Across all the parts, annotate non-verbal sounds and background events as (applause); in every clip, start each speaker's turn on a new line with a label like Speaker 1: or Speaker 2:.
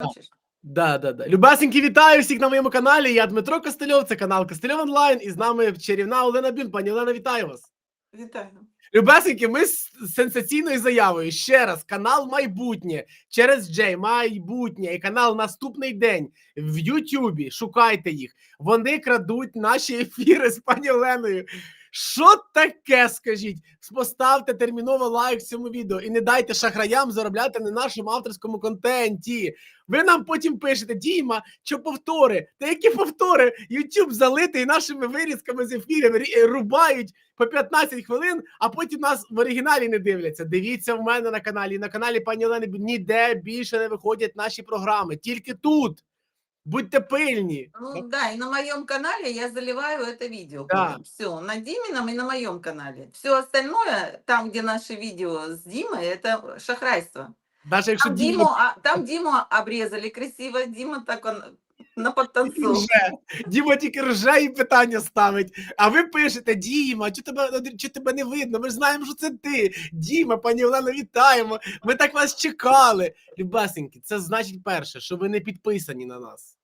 Speaker 1: Хочеш?
Speaker 2: Да, да, да. Любасеньки, вітаю всіх на моєму каналі. Я Дмитро Костельов, це канал Костельов Онлайн. І з нами чарівна Олена Бюн. Пані Олена, вітаю вас.
Speaker 1: Вітаю.
Speaker 2: Любесеньки, ми з сенсаційною заявою. Ще раз, канал Майбутнє через Джей Майбутнє і канал Наступний день в Ютубі. Шукайте їх. Вони крадуть наші ефіри з пані Оленою. Що таке, скажіть? Поставте терміново лайк цьому відео і не дайте шахраям заробляти на нашому авторському контенті. Ви нам потім пишете, Діма, що повтори? Та які повтори? YouTube залитий нашими вирізками з ефірів, рубають по 15 хвилин, а потім нас в оригіналі не дивляться. Дивіться в мене на каналі. На каналі пані Олени ніде більше не виходять наші програми. Тільки тут. Будьте пильні.
Speaker 1: Ну да, и на моем канале я заливаю это видео.
Speaker 2: Да.
Speaker 1: Все, на Димином и на моем канале. Все остальное, там, где наши видео с Димой, это шахрайство.
Speaker 2: Навіть якщо
Speaker 1: Там
Speaker 2: Діма
Speaker 1: Диму, а, там Диму обрезали красиво, Дима так он (laughs) на подтанцовку.
Speaker 2: Діма тільки рже і питання ставить. А ви пишете: Діма, чи тебе, чи тебе не видно? Ми ж знаємо, що це ти. Діма, пані Олена, вітаємо. Ми так вас чекали. Любасеньки, це значить перше, що ви не підписані на нас,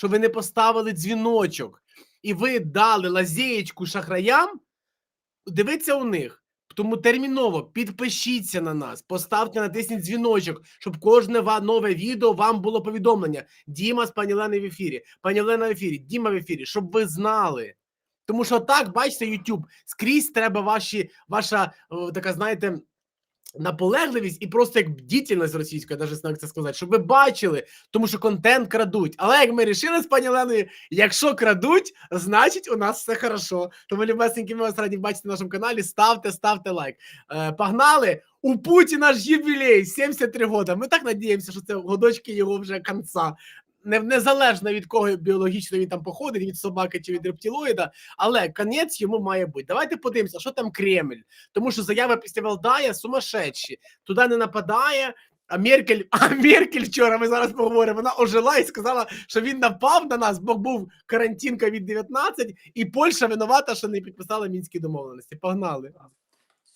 Speaker 2: що ви не поставили дзвіночок і ви дали лазєєчку шахраям. Дивіться у них. Тому терміново підпишіться на нас, поставте натисніть дзвіночок, щоб кожне нове відео вам було повідомлення. Діма з пані Оленою в ефірі, пані Олена в ефірі, Діма в ефірі, щоб ви знали. Тому що так, бачите, YouTube, скрізь треба ваші, ваша така, знаєте, наполегливість і просто як бдительність російською, навіть знаю, це сказати, щоб ви бачили, тому що контент крадуть. Але як ми рішили з пані Оленою, якщо крадуть, значить у нас все хорошо. Тому, любесенькі, ми вас раді бачити на нашому каналі. Ставте, ставте лайк. Е, погнали! У Путіна ж юбілей 73 года. Ми так надіємося, що це годочки його вже конца. Не, незалежно від кого біологічно він там походить, від собаки чи від рептилоїда, але конець йому має бути. Давайте подивимося, що там Кремль. Тому що заяви після Валдая сумасшедші. Туди не нападає. А Меркель, (laughs) а Меркель вчора ми зараз поговоримо. Вона ожила і сказала, що він напав на нас, бо був карантин covid 19 і Польща винувата, що не підписала мінські домовленості. Погнали.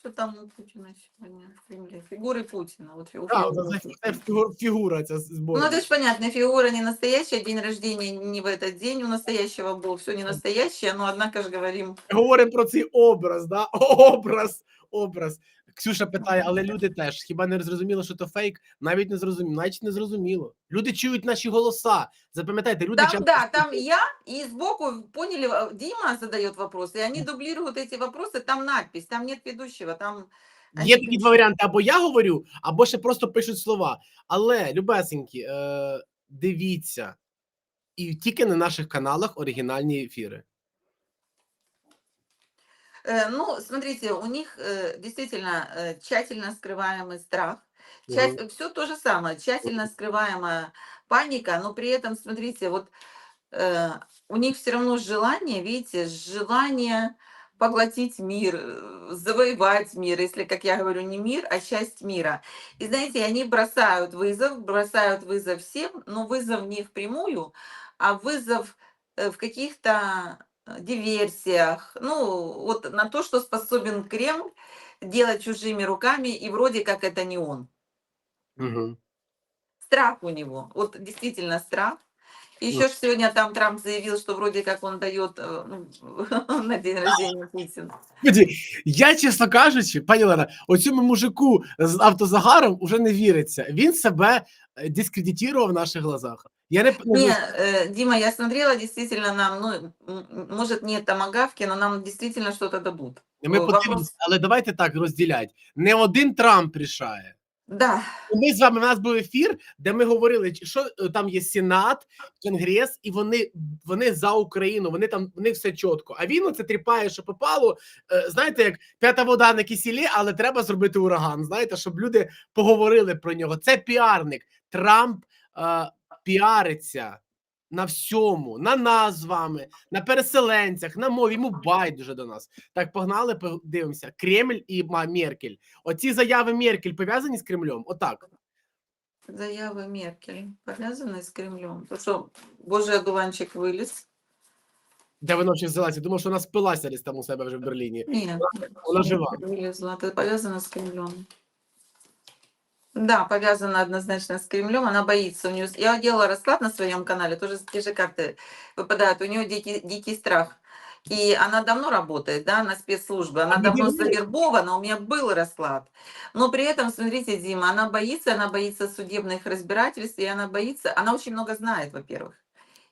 Speaker 1: Что там у Путина сегодня в Кремле? Фигуры Путина. Вот фигу-
Speaker 2: А,
Speaker 1: фигура
Speaker 2: це,
Speaker 1: Путина.
Speaker 2: це фігу- фігура ця
Speaker 1: Ну,
Speaker 2: зборна.
Speaker 1: это же понятно, фигура не настоящая, день рождения не в этот день у настоящего был, все не настоящее, но однако же говорим,
Speaker 2: Говоримо про цей образ, да? (laughs) Образ, образ. Ксюша питає, але люди теж хіба не зрозуміло, що то фейк? Навіть не зрозуміло, навіть не зрозуміло. Люди чують наші голоса. Запам'ятайте, люди
Speaker 1: Там,
Speaker 2: часто
Speaker 1: да, там я, и сбоку, поняли, э, Дима задает вопросы, и они дублируют эти вопросы, там надпись, там нет ведущего, там...
Speaker 2: Є
Speaker 1: они
Speaker 2: такі два варіанти: або я говорю, або ще просто пишуть слова. Але, любесенькі, е, дивіться, і тільки на наших каналах оригінальні ефіри.
Speaker 1: Э, Ну, смотрите, у них э, действительно э, тщательно скрываемый страх,
Speaker 2: Мгм.
Speaker 1: все то же самое, тщательно скрываемая паника, но при этом, смотрите, вот э, у них все равно желание, видите, желание поглотить мир, завоевать мир, если, как я говорю, не мир, а часть мира. И знаете, они бросают вызов, бросают вызов всем, но вызов не впрямую, а вызов в каких-то диверсиях, ну, вот на то, что способен Кремль делать чужими руками, и вроде как это не он.
Speaker 2: Угу.
Speaker 1: Страх у него, вот действительно страх. Еще ж сегодня там Трамп заявил, что вроде как он дает э, ну, (laughs) на день рождения Путину.
Speaker 2: Я, чесно кажучи, пані Лена, оцьому мужику з автозагаром уже не віриться. Він себе е, дискредитував в наших глазах. Я не, не
Speaker 1: э, Дима, я смотрела, действительно нам, ну, может, нет томагавки, но нам действительно что-то дадут.
Speaker 2: ми
Speaker 1: О,
Speaker 2: подивимося, але давайте так розділять. Не один Трамп рішає.
Speaker 1: Да,
Speaker 2: Ми з вами у нас був ефір, де ми говорили, що е, там є Сенат, Конгрес, і вони, вони за Україну. Вони там вони все чітко. А він оце тріпає, що попало. Е, Знаєте, як п'ята вода на кисілі, але треба зробити ураган. Знаєте, щоб люди поговорили про нього. Це піарник. Трамп е, піариться на всьому, на нас з вами, на переселенцях, на мові. Йому байдуже до нас. Так, погнали, подивимося. Кремль і Ма- Меркель. Оці заяви Меркель пов'язані з Кремлем? Отак.
Speaker 1: заявы Меркель повязаны с Кремлем. То, что божий одуванчик вылез.
Speaker 2: Де вона ще взялася? Думав, що вона спилася десь там у себе вже в Берліні.
Speaker 1: Нет,
Speaker 2: Вона жива.
Speaker 1: вылезла. Это повязано с Кремлем. Да, повязана однозначно с Кремлем. Она боится. У нее... Я делала расклад на своем канале, тоже те же карты выпадают. У нее дикий, дикий страх. И она давно работает, да, на спецслужбы. Она
Speaker 2: А
Speaker 1: давно завербована, у меня был расклад. Но при этом, смотрите, Дима, она боится, она боится судебных разбирательств, и она боится, она очень много знает, во-первых.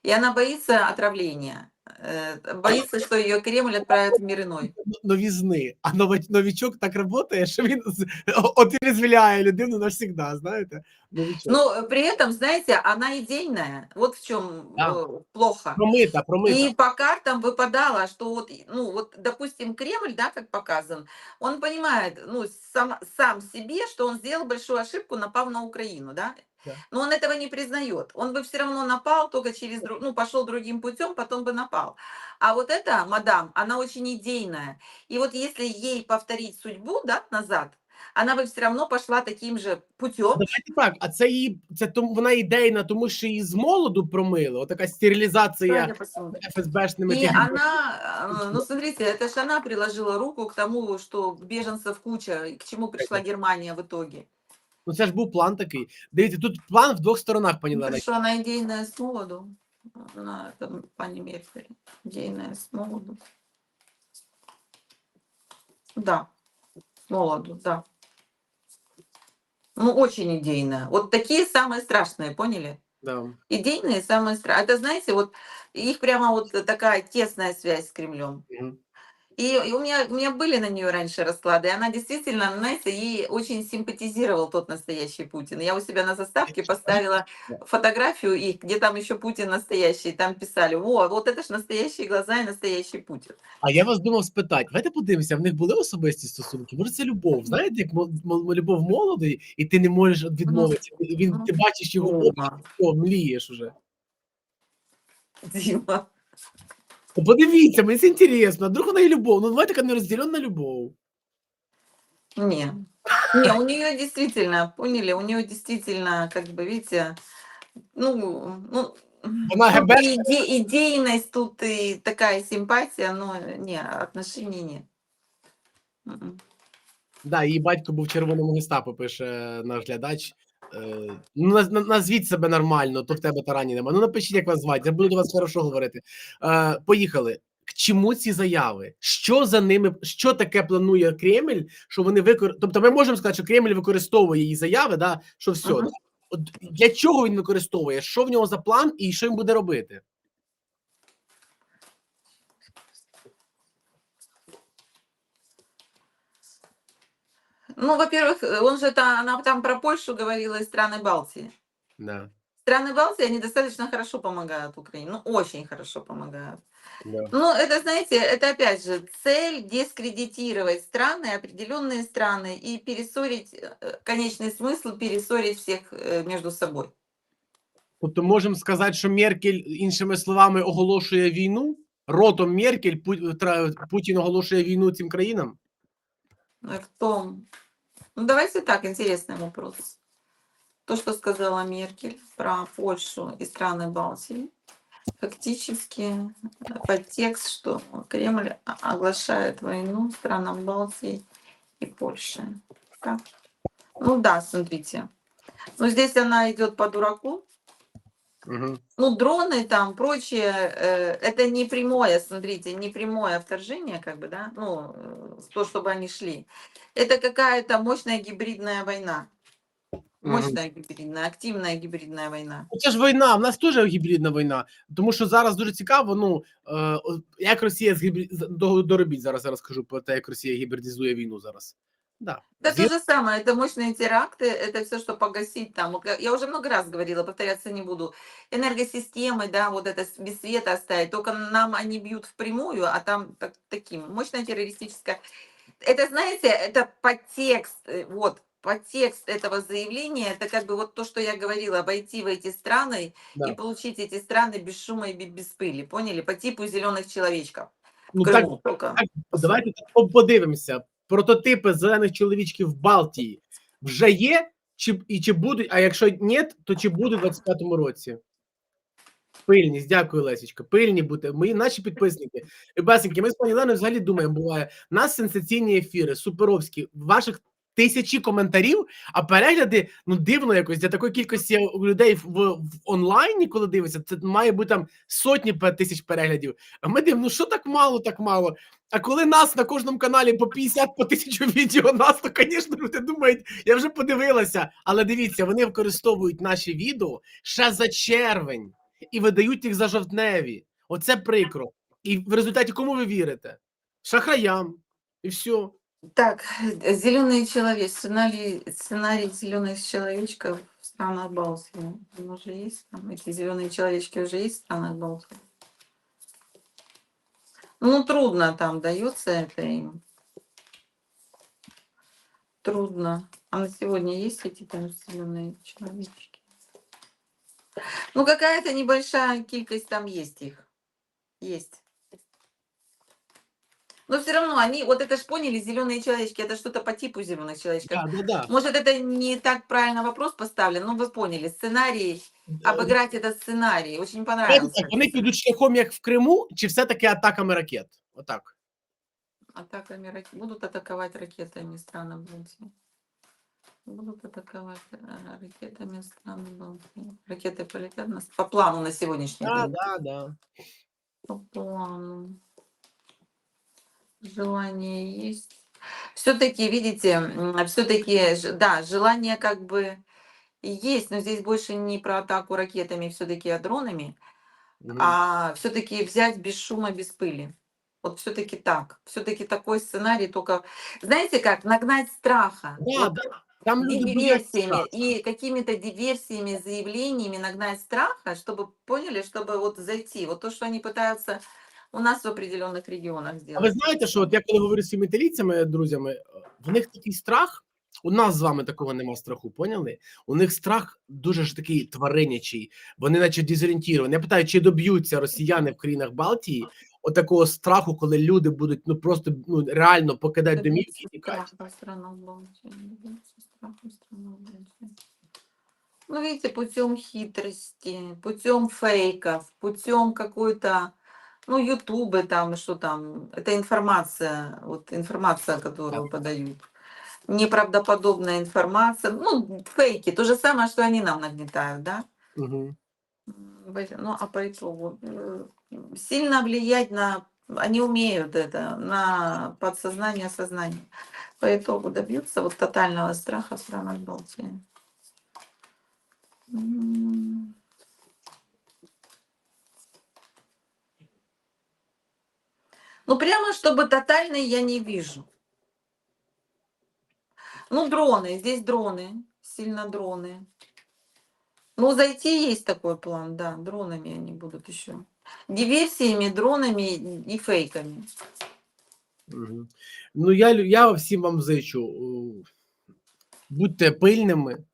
Speaker 1: И она боится отравления. э, Боится, что ее Кремль отправит в мир иной.
Speaker 2: Новізни. А новач- новічок так працює, що (laughs) він з- отрезвляє людину навсегда, знаєте? Новічок.
Speaker 1: Но э, при этом, знаете, она идейная. Вот в чем
Speaker 2: Да.
Speaker 1: плохо.
Speaker 2: Промита, промита.
Speaker 1: И по картам выпадало, что вот, и- ну вот, допустим, Кремль, да, как показан, он понимает, ну, сам, сам себе, что он сделал большую ошибку, напав на Украину, да?
Speaker 2: Да.
Speaker 1: Но он этого не признает. Он бы все равно напал, только через, дру- ну, пошел другим путем, потом бы напал. А вот эта мадам, она очень идейная. И вот если ей повторить судьбу, да, назад, она бы все равно пошла таким же путем,
Speaker 2: Давайте так, а це її це тому вона ідейна, тому що її з молоду промили. Отака стерилізація
Speaker 1: Давайте посмотрим.
Speaker 2: ФСБшними
Speaker 1: И
Speaker 2: тягами.
Speaker 1: она, э, ну смотрите, это ж она приложила руку к тому, что беженцев куча, и к чему пришла Германия в итоге.
Speaker 2: Ну це ж був план такий. Дивіться, тут план в двох сторонах, пані
Speaker 1: Ну,
Speaker 2: Лена.
Speaker 1: что она идейная с молоду. Она, это, пани Меркель, идейная с молоду. Да, с молоду, да. Ну, очень идейная. Вот такие самые страшные, поняли?
Speaker 2: Да.
Speaker 1: Идейные самые страшные. Это, знаете, вот их прямо вот такая тесная связь с Кремлем.
Speaker 2: Мгм.
Speaker 1: И, и у, меня, у меня были на нее раньше расклады, и она действительно, знаете, ей очень симпатизировал тот настоящий Путин. Я у себя на заставке поставила фотографию их, где там еще Путин настоящий, и там писали, о, вот это ж настоящие глаза и настоящий Путин.
Speaker 2: А я вас думав спитати, давайте подивимося, в них були особисті стосунки. Може, це любов? Знаєте, як мол- мол- любов молодої, і ти не можеш відмовитися. Він ти бачиш його очі,
Speaker 1: Дима,
Speaker 2: все, млієш уже.
Speaker 1: Дима.
Speaker 2: То подивіться, мені це інтересно. А вдруг вона і любов. Ну, давайте така нерозділена любов.
Speaker 1: Не. Не, у нее действительно, поняли, у нее действительно, как бы, видите, ну, ну,
Speaker 2: Она
Speaker 1: тут
Speaker 2: ГБ.
Speaker 1: и иде- идейность, тут и такая симпатия, но не, отношений нет. Мгм.
Speaker 2: Да, її батько був в червоному гестапо, пише наш глядач. Е, ну, наз- назвіть себе нормально, то в тебе тарані нема. Ну напишіть, як вас звати. Я буду до вас хорошо говорити. Е, поїхали. К чому ці заяви? Що за ними, що таке планує Кремль? Що вони викор... Тобто, ми можемо сказати, що Кремль використовує її заяви, да, що все.
Speaker 1: Ага.
Speaker 2: Да? От для чого він використовує? Що в нього за план і що він буде робити?
Speaker 1: Ну, во-первых, э, он же та, она там про Польшу говорила и страны Балтии.
Speaker 2: Да,
Speaker 1: Страны Балтии, они достаточно хорошо помогают Украине, ну, очень хорошо помогают.
Speaker 2: да.
Speaker 1: Ну, это, знаете, это опять же цель дискредитировать страны, определенные страны и перессорить, э, конечный смысл перессорить всех э, между собой.
Speaker 2: Тобто можемо сказати, що Меркель, іншими словами, оголошує війну. Ротом Меркель Пу- тра- Путін оголошує війну цим країнам.
Speaker 1: Ну, Кто? Ну, давайте так, интересный вопрос. То, что сказала Меркель про Польшу и страны Балтии, фактически э, подтекст, что Кремль оглашает войну странам Балтии и Польши. Так? Ну да, смотрите. Ну здесь она идет по дураку.
Speaker 2: Угу.
Speaker 1: Ну, дроны там, прочее, э, это не прямое, смотрите, не прямое вторжение, как бы, да, ну, э, то, чтобы они шли. Это какая-то мощная гибридная война. Мощная гібридна, активна гібридна війна.
Speaker 2: Це ж війна, в нас теж гібридна війна. Тому що зараз дуже цікаво, ну е, як Росія з- до- доробіть зараз. Я розкажу про те, як Росія гібридизує війну зараз. Да.
Speaker 1: Это то же самое, это мощные теракты, это все, что погасить там. Вот Я уже много раз говорила, повторяться не буду. Энергосистемы, да, вот это без света оставить. Только нам они бьют впрямую, а там так, таким. Мощная террористическая. Это, знаете, это подтекст, э, вот, подтекст этого заявления, это как бы вот то, что я говорила, обойти в эти страны
Speaker 2: Да.
Speaker 1: и получить эти страны без шума и бе- без пыли, поняли? По типу зеленых человечков.
Speaker 2: Ну так
Speaker 1: только.
Speaker 2: давайте так подивимося. Прототипи зелених чоловічків в Балтії вже є, чи і чи будуть? А якщо ні, то чи будуть у 25-му році? Пильність, дякую, Лесічка. Пильні бути. Мої наші підписники. Ребесеньки, ми з пані Леною взагалі думаємо, буває. У нас сенсаційні ефіри, суперовські. Ваших тисячі коментарів, а перегляди ну дивно якось для такої кількості людей в, в онлайні, коли дивиться, це має бути там сотні тисяч переглядів. А ми дивимо, ну що так мало, так мало. А коли нас на кожному каналі по 50 по тисячу відео нас, то, звісно, люди думають, я вже подивилася. Але дивіться, вони використовують наші відео ще за червень і видають їх за жовтневі. Оце прикро. І в результаті кому ви вірите? Шахраям. І все.
Speaker 1: Так, зеленый человек, сценарий, сценарий зеленых человечков в странах Балтии. Он уже есть там? Эти зеленые человечки уже есть в странах Балтии? Ну, трудно там дается это им. Трудно. А на сегодня есть эти там зеленые человечки? Ну, какая-то небольшая кількость там есть их. Есть. Но все равно они, вот это ж поняли, зеленые человечки, это что-то по типу зеленых человечков.
Speaker 2: Да, да, да.
Speaker 1: Может, это не так правильно вопрос поставлен, но вы поняли. Сценарий, обыграть этот сценарий. Очень понравился.
Speaker 2: так, Вони підуть шляхом, як в Криму, чи все-таки атаками ракет? Отак.
Speaker 1: Атаками рак- Будут атаковать ракетами страны Балтии. Будут атаковать э, ракетами страны Балтии. Ракеты полетят нас по плану на сегодняшний
Speaker 2: Да,
Speaker 1: день.
Speaker 2: да, да.
Speaker 1: По плану. Желание есть. Все-таки, видите, все-таки, да, желание как бы есть, но здесь больше не про атаку ракетами, все-таки, а дронами,
Speaker 2: Мгм.
Speaker 1: а все-таки взять без шума, без пыли. Вот все-таки так. Все-таки такой сценарий, только, знаете как, нагнать страха.
Speaker 2: Да,
Speaker 1: Вот
Speaker 2: да. Там
Speaker 1: диверсиями и какими-то диверсиями, заявлениями нагнать страха, чтобы поняли, чтобы вот зайти. Вот то, что они пытаются у нас в определенных регионах
Speaker 2: А ви знаєте, що от я коли говорю з своїми італійцями, друзями, в них такий страх. У нас з вами такого нема страху, поняли? У них страх дуже ж такий тваринячий. Вони, наче дезорієнтовані. Я питаю, чи доб'ються росіяни в країнах Балтії от такого страху, коли люди будуть ну просто ну реально покидати домівки і тікати.
Speaker 1: Ну, видите, путем хитрости, путем фейков, путем какой-то, ну, ютубы там, что там, это информация, вот информация, которую подают. Неправдоподобная информация, ну, фейки, то же самое, что они нам нагнетают, да?
Speaker 2: Угу.
Speaker 1: Ну, а по итогу э, сильно влиять на... Они умеют это, на подсознание, сознание. По итогу добьются вот тотального страха в странах Балтии. Ну, прямо, чтобы тотальный я не вижу. Ну, дроны, здесь дроны, сильно дроны. Ну, зайти есть такой план, да, дронами они будут еще. Диверсиями, дронами и фейками.
Speaker 2: Угу. Ну, я, лю- я всім вам зичу. о, Будьте пильними,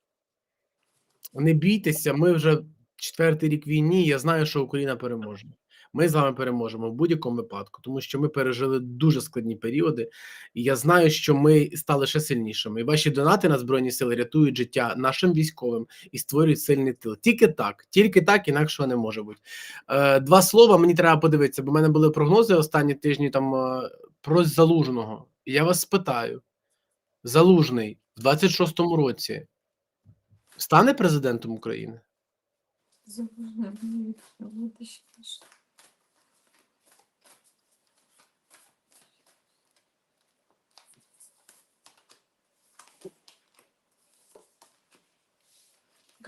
Speaker 2: не бійтеся. Ми вже четвертий рік війні. Я знаю, що Україна переможе. Ми з вами переможемо в будь-якому випадку, тому що ми пережили дуже складні періоди, і я знаю, що ми стали ще сильнішими. І ваші донати на збройні сили рятують життя нашим військовим і створюють сильний тил. Тільки так, тільки так, інакше не може бути. Е, два слова мені треба подивитися, бо в мене були прогнози останні тижні там е, про залужного. Я вас спитаю: залужний в 26-му році стане президентом України?
Speaker 1: Забужная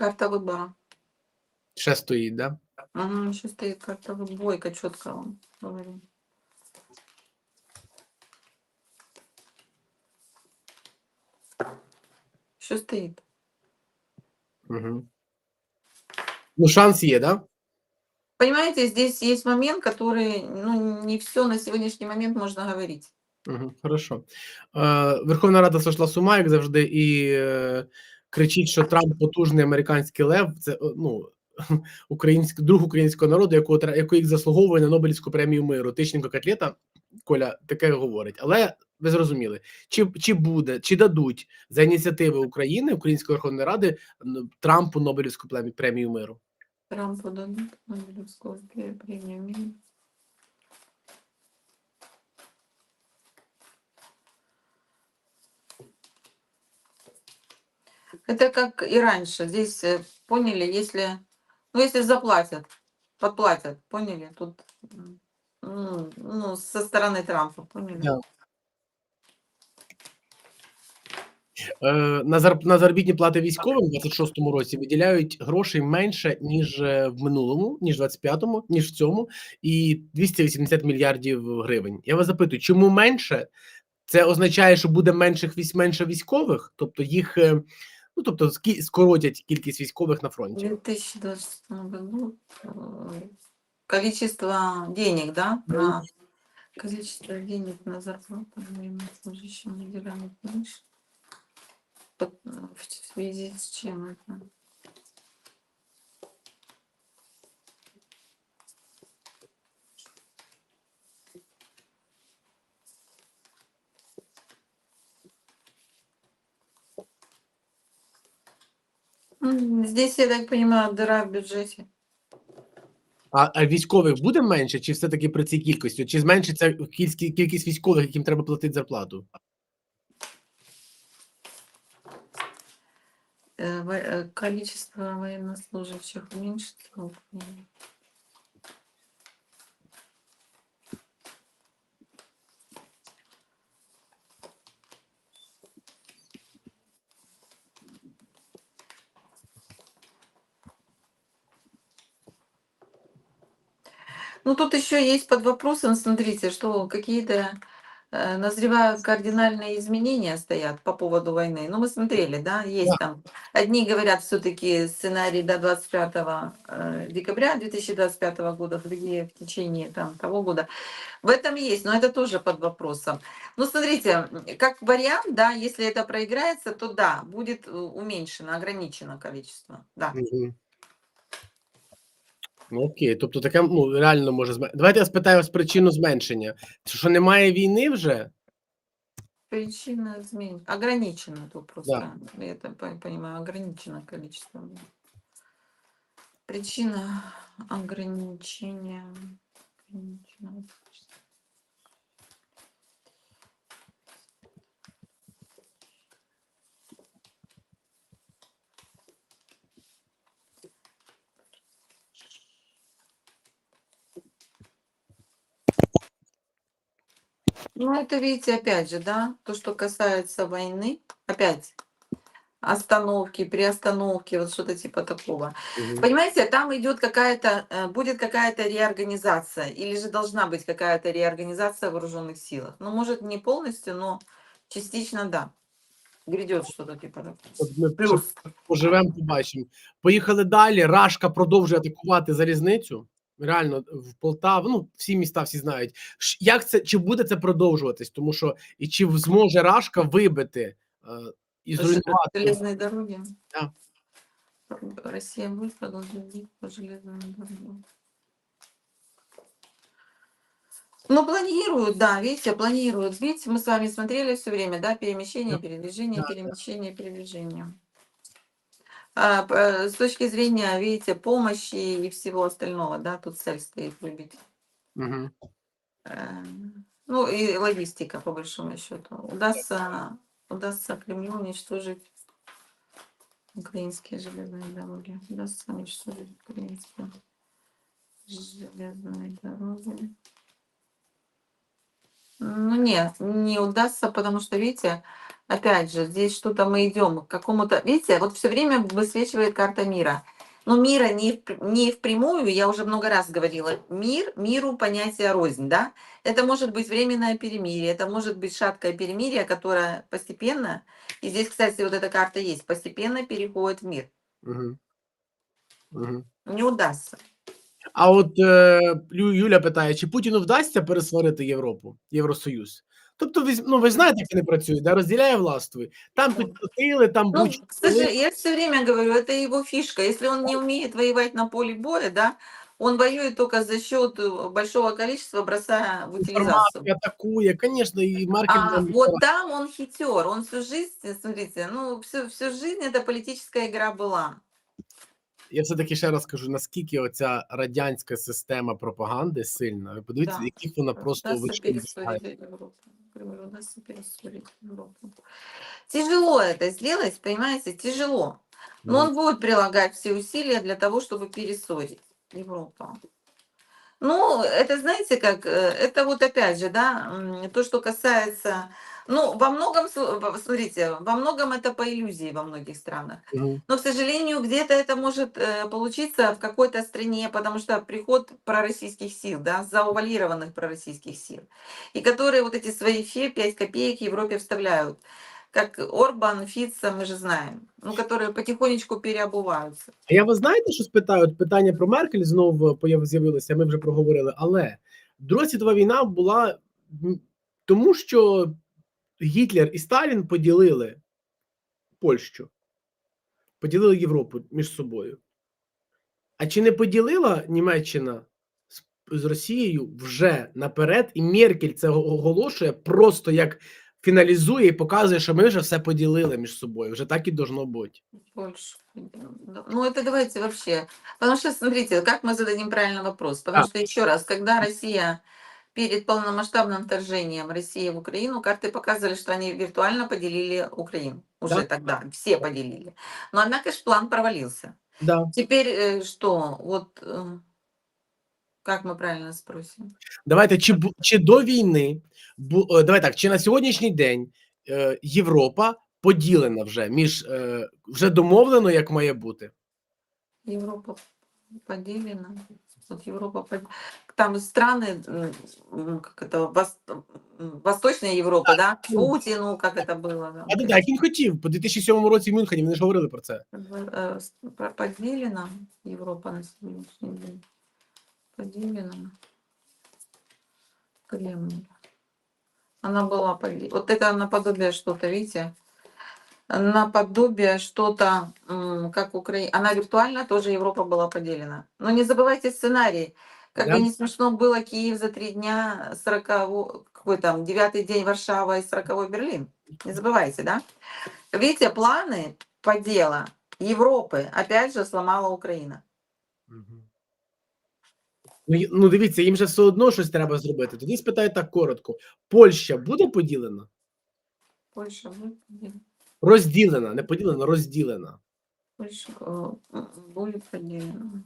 Speaker 1: Карта выбора.
Speaker 2: Ще стоїть, да?
Speaker 1: Ага, еще стоит карта выбора. Бойко четко он говорит. Еще стоит.
Speaker 2: Угу. Ну, шанс є, да?
Speaker 1: Понимаете, здесь есть момент, который, ну, не все на сегодняшний момент можно говорить.
Speaker 2: Угу, хорошо. Е, Верховна Рада сошла з ума, як завжди, і е, кричить, що Трамп потужний американський лев. Це ну, (laughs) український друг українського народу, якого який заслуговує на Нобелівську премію миру. Тичненко Котлета Коля таке говорить. Але ви зрозуміли, чи, чи буде, чи дадуть за ініціативи України, Української Верховної Ради Трампу Нобелівську премію миру?
Speaker 1: Трампу дадут Нобелевскую пре- премию Это как и раньше. Здесь э, поняли, если, ну, если заплатят, подплатят, поняли? Тут м, ну, ну, со стороны Трампа, поняли?
Speaker 2: Да. Е, на, зар... на заробітні плати військовим в 26-му році виділяють грошей менше, ніж е, в минулому, ніж в 25-му, ніж в цьому, і 280 мільярдів гривень. Я вас запитую, чому менше? Це означає, що буде менших військ, менше військових, тобто їх, е, ну тобто скі- скоротять кількість військових на
Speaker 1: В
Speaker 2: фронті.
Speaker 1: 2020 году э, количество денег, да,
Speaker 2: Мгм.
Speaker 1: на количество денег на зарплату военнослужащим выделяют меньше. Под- э, В связи с чем это? Здесь, я так понимаю, дыра в бюджете.
Speaker 2: А, а військових буде менше, чи все-таки при цій кількості? Чи зменшиться кількість, кількість військових, яким треба платити зарплату?
Speaker 1: Э, во- э, Количество военнослужащих уменьшится. Ну, тут еще есть под вопросом, смотрите, что какие-то э, назревают кардинальные изменения стоят по поводу войны. Ну, мы смотрели, да, есть там. Одни говорят все-таки сценарий до 25 э, декабря 2025 года, другие в течение там того года. В этом есть, но это тоже под вопросом. Ну, смотрите, как вариант, да, если это проиграется, то да, будет э, уменьшено, ограничено количество. Да.
Speaker 2: Мгм. Ну, окей, тобто таке ну, реально може зменшити. Давайте я спитаю вас причину зменшення. Що немає війни вже?
Speaker 1: Причина измен... ограничена тут просто. Я это розумію, понимаю, ограничено количество. Причина ограничения. ограниченного Ну, это видите, опять же, да, то, что касается войны, опять остановки, приостановки, вот что-то типа такого.
Speaker 2: Мгм.
Speaker 1: Понимаете, там идет какая-то, э, будет какая-то реорганизация, или же должна быть какая-то реорганизация в вооруженных силах. Ну, может, не полностью, но частично да. Грядет что-то типа такого.
Speaker 2: От ми
Speaker 1: Плюс.
Speaker 2: поживемо, побачимо. Поїхали далі. Рашка продовжує атакувати залізницю. Реально в Полтаву, ну всі міста всі знають. Ш- Як це чи буде це продовжуватись? Тому що і чи зможе Рашка вибити е, і
Speaker 1: Ж-
Speaker 2: зруйнувати
Speaker 1: Железные дороги.
Speaker 2: Да.
Speaker 1: Россия будет продолжать бить по железным дорогам. Ну, планируют, да, видите, планируют. Видите, мы с вами смотрели все время, да, перемещение,
Speaker 2: Да.
Speaker 1: передвижение,
Speaker 2: Да, да.
Speaker 1: перемещение, передвижение. А, э, с точки зрения, видите, помощи и всего остального, да, тут цель стоит выбить. Э, Ну, и логистика, по большому счету. Удастся, удастся Кремлю уничтожить украинские железные дороги. Удастся уничтожить украинские железные дороги. Ну, нет, не удастся, потому что, видите, опять же, здесь что-то мы идем к какому-то... Видите, вот все время высвечивает карта мира. Но мира не, в- не впрямую, я уже много раз говорила, мир, миру понятие рознь, да? Это может быть временное перемирие, это может быть шаткое перемирие, которое постепенно, и здесь, кстати, вот эта карта есть, постепенно переходит в мир.
Speaker 2: Мгм. Мгм.
Speaker 1: Не удастся.
Speaker 2: А от е, Лю- Юля питає: чи Путіну вдасться пересварити Європу, Євросоюз? Тобто, ви, ну, ви знаєте, як вони працюють, да? розділяє властвує. Там підплатили, там
Speaker 1: Ну,
Speaker 2: будь
Speaker 1: к сожалению, я все время говорю, это его фишка. Если он не умеет воевать на поле боя, да, он воюет только за счет э, большого количества, бросая в утилизацию.
Speaker 2: інформація атакує, звісно, і
Speaker 1: А
Speaker 2: маркетинг.
Speaker 1: вот там он хитер, он всю жизнь, смотрите, ну, всю, всю жизнь эта политическая игра была.
Speaker 2: Я все-таки ще раз кажу, наскільки оця радянська система пропаганди сильна. Ви подивіться,
Speaker 1: Да.
Speaker 2: яких вона просто
Speaker 1: Удастся
Speaker 2: вишків
Speaker 1: перестроить Европу. Природность пересорить Европу. Тяжело это сделать, понимаете, тяжело. Но он будет прилагать все усилия для того, чтобы пересорить Европу. Ну, это знаете как, э, это вот опять же, да, м, то, что касается, ну, во многом, сл- во- смотрите, во многом это по иллюзии во многих странах.
Speaker 2: Мгм.
Speaker 1: Но, к сожалению, где-то это может э, получиться в какой-то стране, потому что приход пророссийских сил, да, заувалированных пророссийских сил, и которые вот эти свои фе 5 копеек Европе вставляют, как Орбан, Фица, мы же знаем, ну, которые потихонечку переобуваются.
Speaker 2: А я ви знаєте, що спитаю? От питання про Меркель знову появ- з'явилося, ми вже проговорили. Але Друга світова війна була м, тому, що Гітлер і Сталін поділили Польщу, поділили Європу між собою. А чи не поділила Німеччина з, з Росією вже наперед, і Меркель це оголошує просто як фіналізує і показує, що ми вже все поділили між собою. Вже так і должно бути.
Speaker 1: Больше. Да. Ну, это давайте вообще. Потому что, смотрите, как мы зададим правильный вопрос. Потому
Speaker 2: А.
Speaker 1: что, еще раз, когда Россия перед полномасштабным вторжением России в Украину, карты показывали, что они виртуально поделили Украину. Уже
Speaker 2: Да.
Speaker 1: тогда. Все поделили. Но, однако же, план провалился.
Speaker 2: Да.
Speaker 1: Теперь э, что? Вот э, как мы правильно спросим?
Speaker 2: Давайте чи бу- чи до війни бу, е, давай так, чи на сьогоднішній день е, Європа поділена вже між е, вже домовлено, як має бути.
Speaker 1: Европа поделена. Вот Европа под- Там страны, м, м, как это, вос- м, Восточная Европа, да? Путину, как это было. да.
Speaker 2: А так, як він хотів по 2007 році в Мюнхені. Вони ж говорили про це.
Speaker 1: Э, с- по- Поделена Европа на сегодняшний день. Поделена. Кремль. Она была поделена. Вот это наподобие что-то, видите? Наподобие что-то, м, как Украина. Она виртуально тоже Европа была поделена. Но не забывайте сценарий. Как
Speaker 2: Да.
Speaker 1: бы не смешно было Киев за три дня, 40 какой там, девятый день Варшава и 40 Берлин. Не забывайте, да? Видите, планы подела Европы опять же сломала Украина.
Speaker 2: Ну, й- ну дивіться, їм же все одно щось треба зробити. Тоді спитаю так коротко: Польща буде поділена?
Speaker 1: Польша будет поделена.
Speaker 2: Розділена, не поділена, розділена.
Speaker 1: Польша поділена.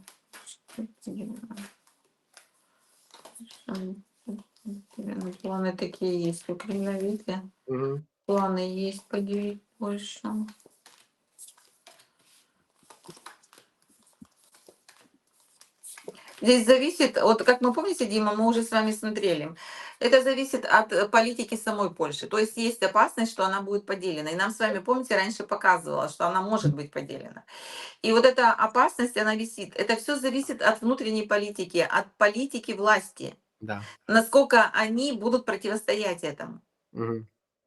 Speaker 1: Плани такі є. Україна поделена? Угу. Плани є, Планы такие Здесь зависит, вот как мы помните, Дима, мы уже с вами смотрели, это зависит от э, политики самой Польши. То есть есть опасность, что она будет поделена. И нам с вами, помните, раньше показывала, что она может быть поделена. И вот эта опасность, она висит. Это все зависит от внутренней политики, от политики власти.
Speaker 2: Да.
Speaker 1: Насколько они будут противостоять этому.
Speaker 2: Угу.